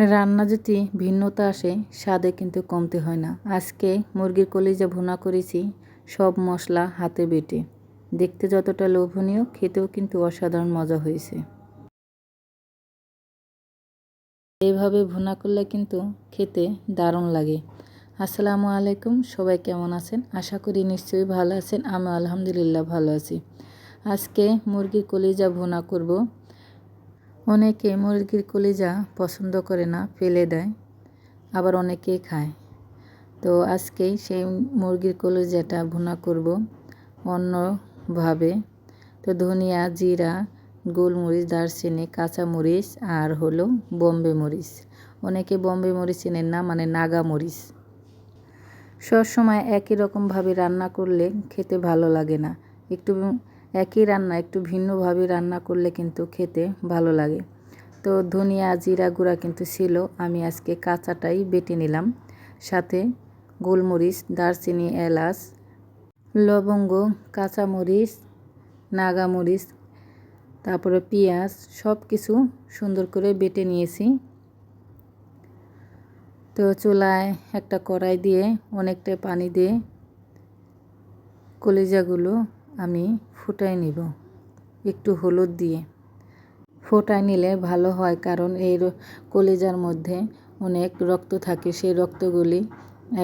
রান্না যদি ভিন্নতা আসে, স্বাদে কিন্তু কমতে হয় না। আজকে মুরগির কলিজা ভুনা করেছি, সব মশলা হাতে বেটে। দেখতে যতটা লোভনীয়, খেতেও কিন্তু অসাধারণ মজা হয়েছে। এইভাবে ভুনা করলে কিন্তু খেতে দারুণ লাগে। আসসালামু আলাইকুম, সবাই কেমন আছেন? আশা করি নিশ্চয়ই ভালো আছেন। আমি আলহামদুলিল্লাহ ভালো আছি। আজকে মুরগির কলিজা ভুনা করব। অনেকে মুরগির কলিজা পছন্দ করে না, ফেলে দেয়, আবার অনেকেই খায়। তো আজকেই সেই মুরগির কলিজাটা ভুনা করব অন্যভাবে। তো ধনিয়া, জিরা, গোলমরিচ, দারচিনি, কাঁচামরিচ আর হলো বম্বে মরিচ। অনেকে বম্বে মরিচ চেনেন না মানে নাগা মরিচ। সবসময় একই রকমভাবে রান্না করলে খেতে ভালো লাগে না। একটু একই রান্না, একটু ভিন্নভাবে রান্না করলে কিন্তু খেতে ভালো লাগে। তো ধনিয়া, জিরা গুঁড়া কিন্তু ছিল, আমি আজকে কাঁচাটাই বেটে নিলাম। সাথে গোলমরিচ, দারচিনি, এলাচ, লবঙ্গ, কাঁচামরিচ, নাগামরিচ, তারপরে পেঁয়াজ সব কিছু সুন্দর করে বেটে নিয়েছি। তো চুলায় একটা কড়াই দিয়ে অনেকটা পানি দিয়ে কলিজাগুলো আমি ফুটাই নিব। একটু হলুদ দিয়ে। ফোটায় নিলে ভালো হয় কারণ এই কলিজার মধ্যে অনেক রক্ত থাকে। সেই রক্তগুলি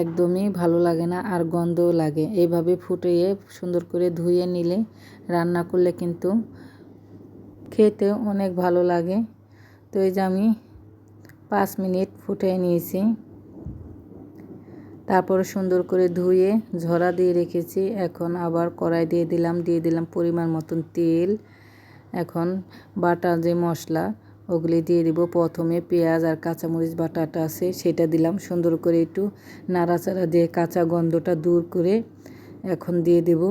একদমই ভালো লাগে না আর গন্ধও লাগে। এইভাবে ফুটিয়ে সুন্দর করে ধুয়ে নিলে রান্না করলে কিন্তু খেতে অনেক ভালো লাগে। তো এই যে আমি পাঁচ মিনিট ফুটিয়ে নিয়েছি। তারপর সুন্দর করে ধুয়ে ঝরা দিয়ে রেখেছি। এখন আবার কড়াই দিয়ে দিলাম দিয়ে দিলাম পরিমাণ মতন তেল। এখন বাটা যে মশলা, ওগুলি দিয়ে দিব। প্রথমে পেঁয়াজ আর কাঁচামরিচ বাটাটা আছে, সেটা দিলাম। সুন্দর করে একটু নাড়াচাড়া দিয়ে কাঁচা গন্ধটা দূর করে এখন দিয়ে দেব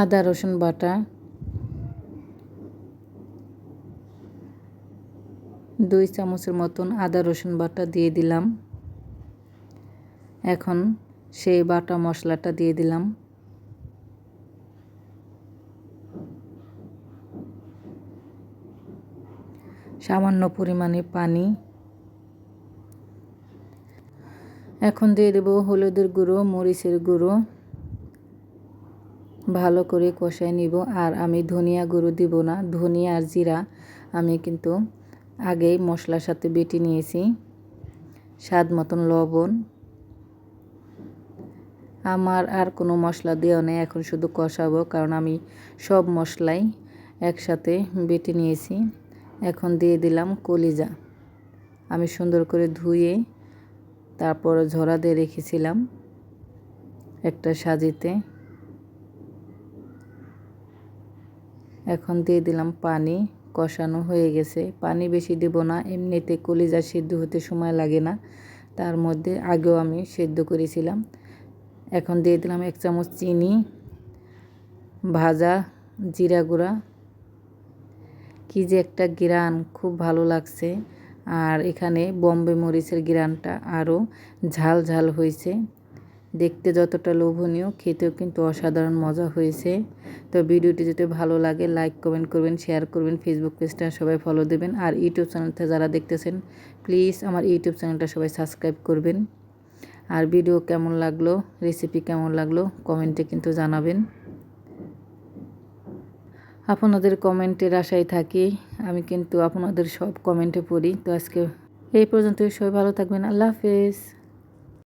আদা, রসুন বাটা। দুই চামচের মতন আদা, রসুন বাটা দিয়ে দিলাম। এখন সেই বাটা মশলাটা দিয়ে দিলাম। সামান্য পরিমাণে পানি। এখন দিয়ে দেব হলুদের গুঁড়ো, মরিচের গুঁড়ো। ভালো করে কষায় নিব। আর আমি ধনিয়া গুঁড়ো দিব না, ধনিয়া আর জিরা আমি কিন্তু আগেই মশলার সাথে বেটে নিয়েছি। স্বাদ মতন লবণ। আমার আর কোনো মশলা দেওয়া নেই, এখন শুধু কষাবো, কারণ আমি সব মশলাই একসাথে বেটে নিয়েছি। এখন দিয়ে দিলাম কলিজা। আমি সুন্দর করে ধুয়ে তারপর ঝরা দিয়ে রেখেছিলাম একটা সাজিতে। এখন দিয়ে দিলাম পানি, কষানো হয়ে গেছে। পানি বেশি দেব না, এমনিতে কলিজা সিদ্ধ হতে সময় লাগে না। তার মধ্যে আগেও আমি সেদ্ধ করেছিলাম। এখন দিয়ে দিলাম এক চামচ চিনি, ভাজা জিরা গুঁড়া। কী যে একটা গ্রান, খুব ভালো লাগছে। আর এখানে বম্বে মরিচের গ্রানটা আরও ঝাল ঝাল হয়েছে। দেখতে যতটা লোভনীয়, খেতেও কিন্তু অসাধারণ মজা হয়েছে। তো ভিডিওটি যদি ভালো লাগে লাইক কমেন্ট করবেন শেয়ার করবেন ফেসবুক পেজটা সবাই ফলো দেবেন। আর ইউটিউব চ্যানেলটা যারা দেখতেছেন প্লিজ আমার ইউটিউব চ্যানেলটা সবাই সাবস্ক্রাইব করবেন। আর ভিডিও কেমন লাগল? রেসিপি কেমন লাগল? কমেন্টে কিন্তু জানাবেন। আপনাদের কমেন্টের আশায় থাকি, আমি কিন্তু আপনাদের সব কমেন্টে পড়ি। তো আজকে এই পর্যন্ত সবাই ভালো থাকবেন, আল্লাহ হাফেজ।